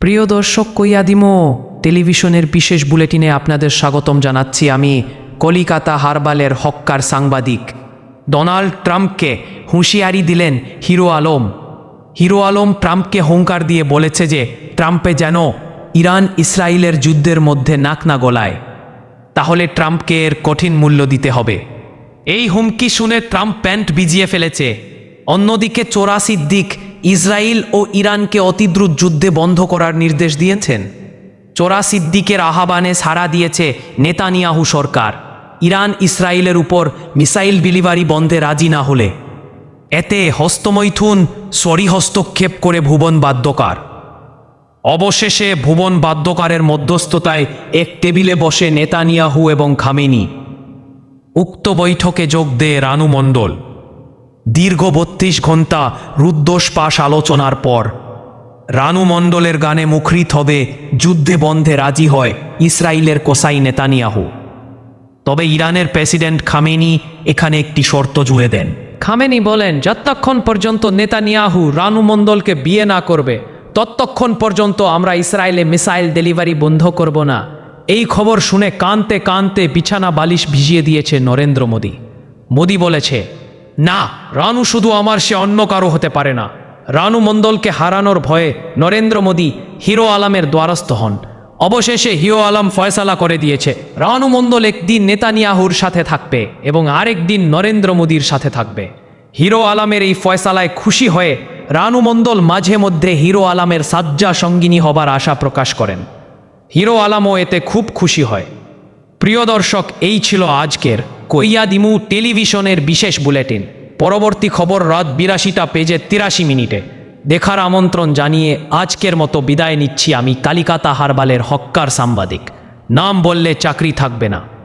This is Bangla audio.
প্রিয় দর্শক কইয়াদিমো টেলিভিশনের বিশেষ বুলেটিনে আপনাদের স্বাগতম জানাচ্ছি আমি কলিকাতা হারবালের হক্কার সাংবাদিক। ডোনাল্ড ট্রাম্পকে হুঁশিয়ারি দিলেন হিরো আলম। হিরো আলম ট্রাম্পকে হুঙ্কার দিয়ে বলেছে যে ট্রাম্পে যেন ইরান ইসরায়েলের যুদ্ধের মধ্যে নাক না গলায়। তাহলে ট্রাম্পকে এর কঠিন মূল্য দিতে হবে। এই হুমকি শুনে ট্রাম্প প্যান্ট ভিজিয়ে ফেলেছে। অন্যদিকে চোরা সিদ্দিক ইসরায়েল ও ইরানকে অতিদ্রুত যুদ্ধে বন্ধ করার নির্দেশ দিয়েছেন। চোরা সিদ্দিকের আহ্বানে সাড়া দিয়েছে নেতানিয়াহু সরকার। ইরান ইসরায়েলের উপর মিসাইল ডেলিভারি বন্ধে রাজি না হলে। এতে হস্তমৈথুন সরি হস্তক্ষেপ করে ভুবন বাদ্যকার। অবশেষে ভুবন বাদ্যকারের মধ্যস্থতায় এক টেবিলে বসে নেতানিয়াহু এবং খামেনি। উক্ত বৈঠকে যোগ দেয় রানু মণ্ডল। দীর্ঘ বত্রিশ ঘণ্টা রুদ্ধশ্বাস আলোচনার পর, রানু মণ্ডলের গানে মুখরিত হবে যুদ্ধে বন্ধে রাজি হয় ইসরায়েলের কোসাই নেতানিয়াহু। তবে ইরানের প্রেসিডেন্ট খামেনি এখানে একটি শর্ত জুড়ে দেন। খামেনি বলেন, যতক্ষণ পর্যন্ত নেতানিয়াহু রানু মণ্ডলকে বিয়ে না করবে, ততক্ষণ পর্যন্ত আমরা ইসরায়েলে মিসাইল ডেলিভারি বন্ধ করব না। এই খবর শুনে কানতে কানতে বিছানা বালিশ ভিজিয়ে দিয়েছে নরেন্দ্র মোদী। মোদী বলেছে না, রানু শুধু আমার সে অন্য কারও হতে পারে না। রানু মণ্ডলকে হারানোর ভয়ে নরেন্দ্র মোদী হিরো আলমের দ্বারস্থ হন। অবশেষে হিরো আলম ফয়সালা করে দিয়েছে। রানু মণ্ডল একদিন নেতানিয়াহুর সাথে থাকবে এবং আরেক দিন নরেন্দ্র মোদীর সাথে থাকবে। হিরো আলমের এই ফয়সালায় খুশি হয়ে রানু মণ্ডল মাঝে মধ্যে হিরো আলমের সাজ্জা সঙ্গিনী হবার আশা প্রকাশ করেন। হিরো আলমও এতে খুব খুশি হয়। প্রিয় দর্শক, এই ছিল আজকের কৈয়াদিমু টেলিভিশনের বিশেষ বুলেটিন। পরবর্তী খবর রাত বিরাশিটা পেজে তিরাশি মিনিটে। দেখার আমন্ত্রণ জানিয়ে আজকের মতো বিদায় নিচ্ছি আমি কালিকাতা হারবালের হক্কার সাংবাদিক। নাম বললে চাকরি থাকবে না।